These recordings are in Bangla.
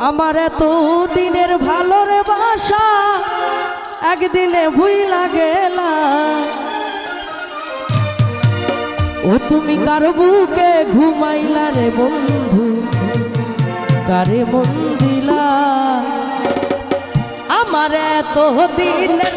আমার এত দিনের ভালোর বাসা একদিনে ভুই লাগেলা ও তুমি কার বুকে ঘুমাইলা রে বন্ধু? কারে মন দিলা? আমার এত দিনের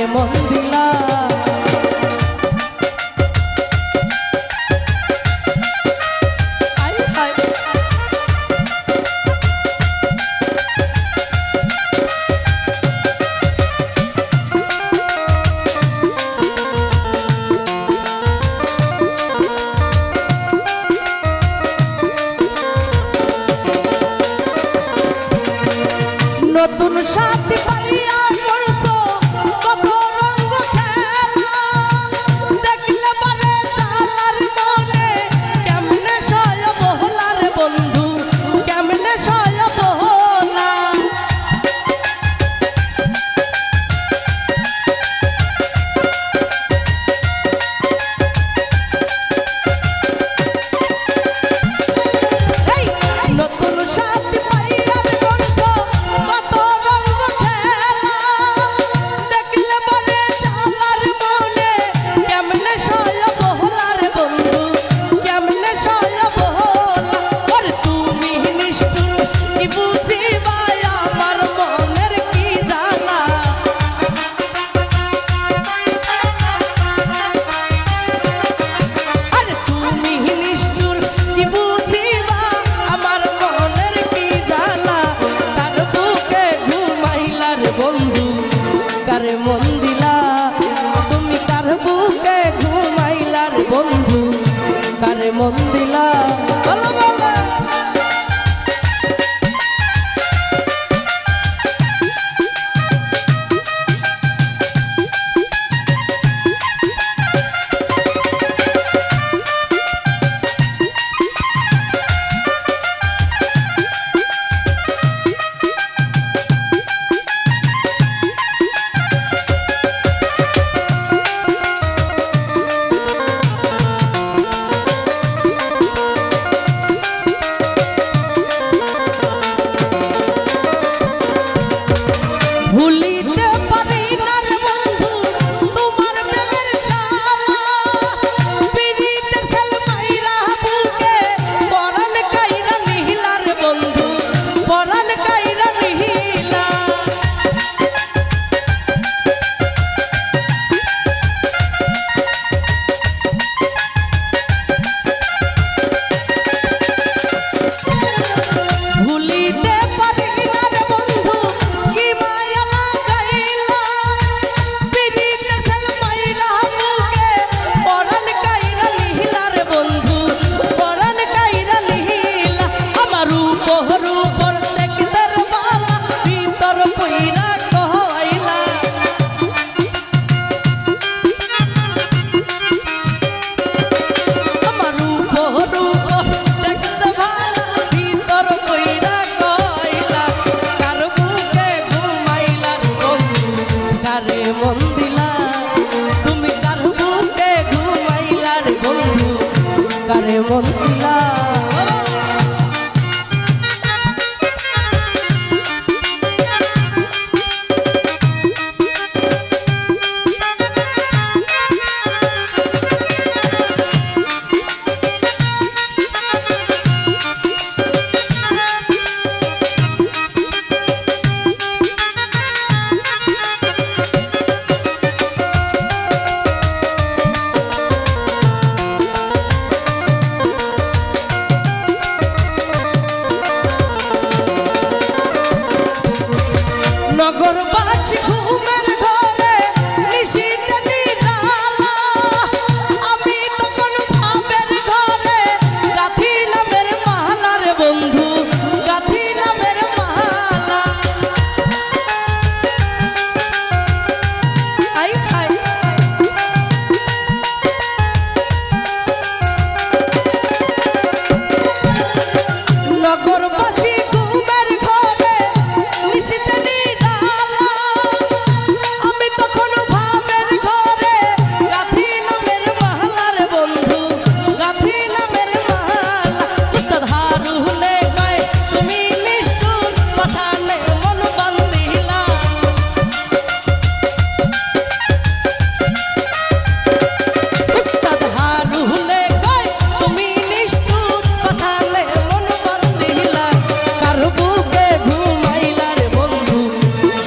প্রাণে মন দিলা। নতুন সাথী পাইয়া Oh.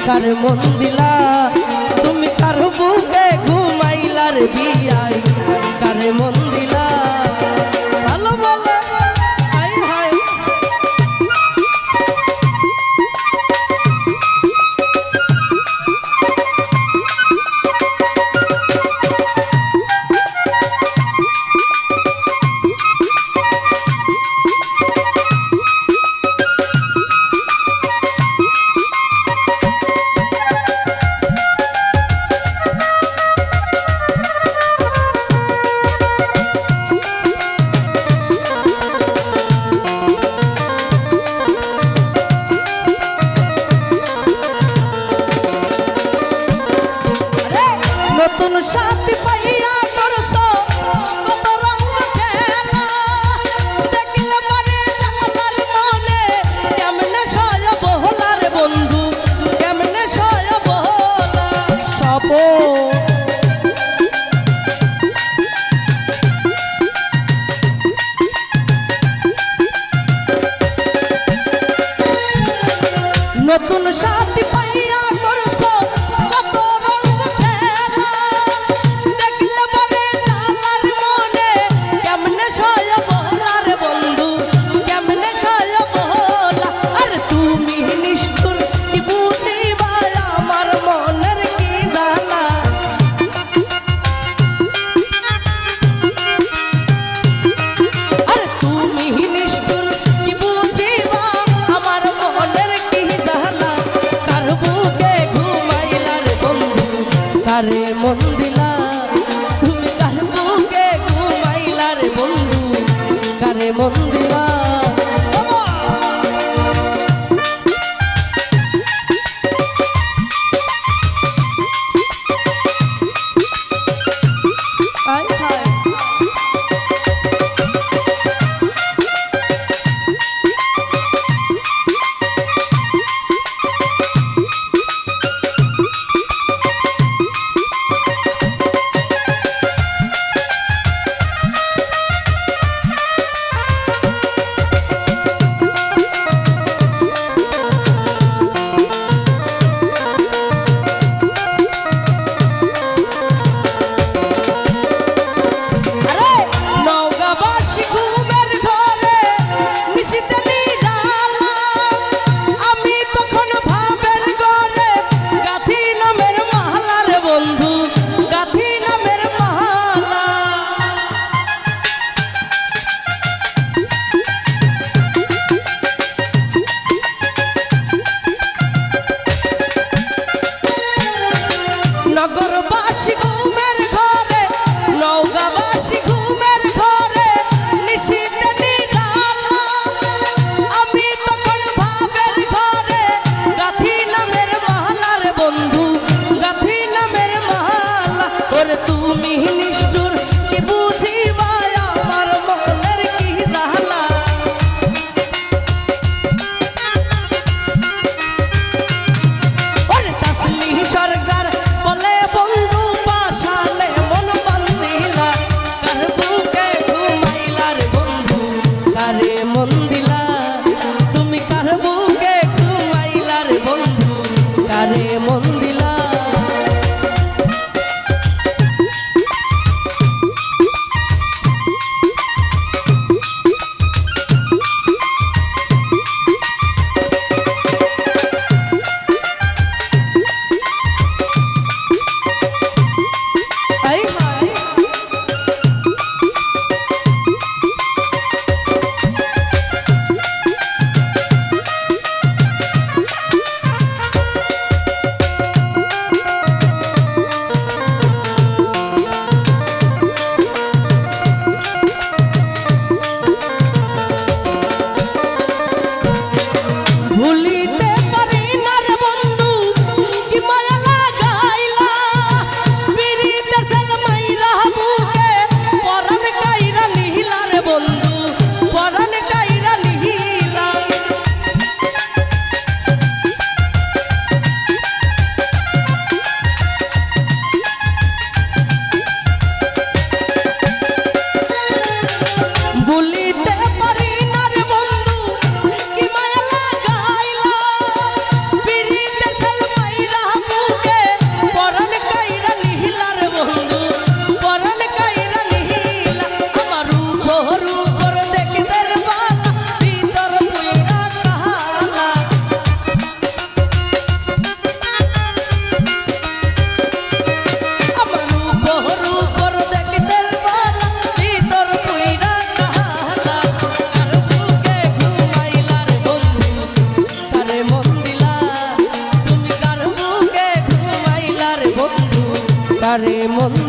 কার মন দিলা। তুমি কার বুকে ঘুমাইলার বিয়া। আরে মন্দির মন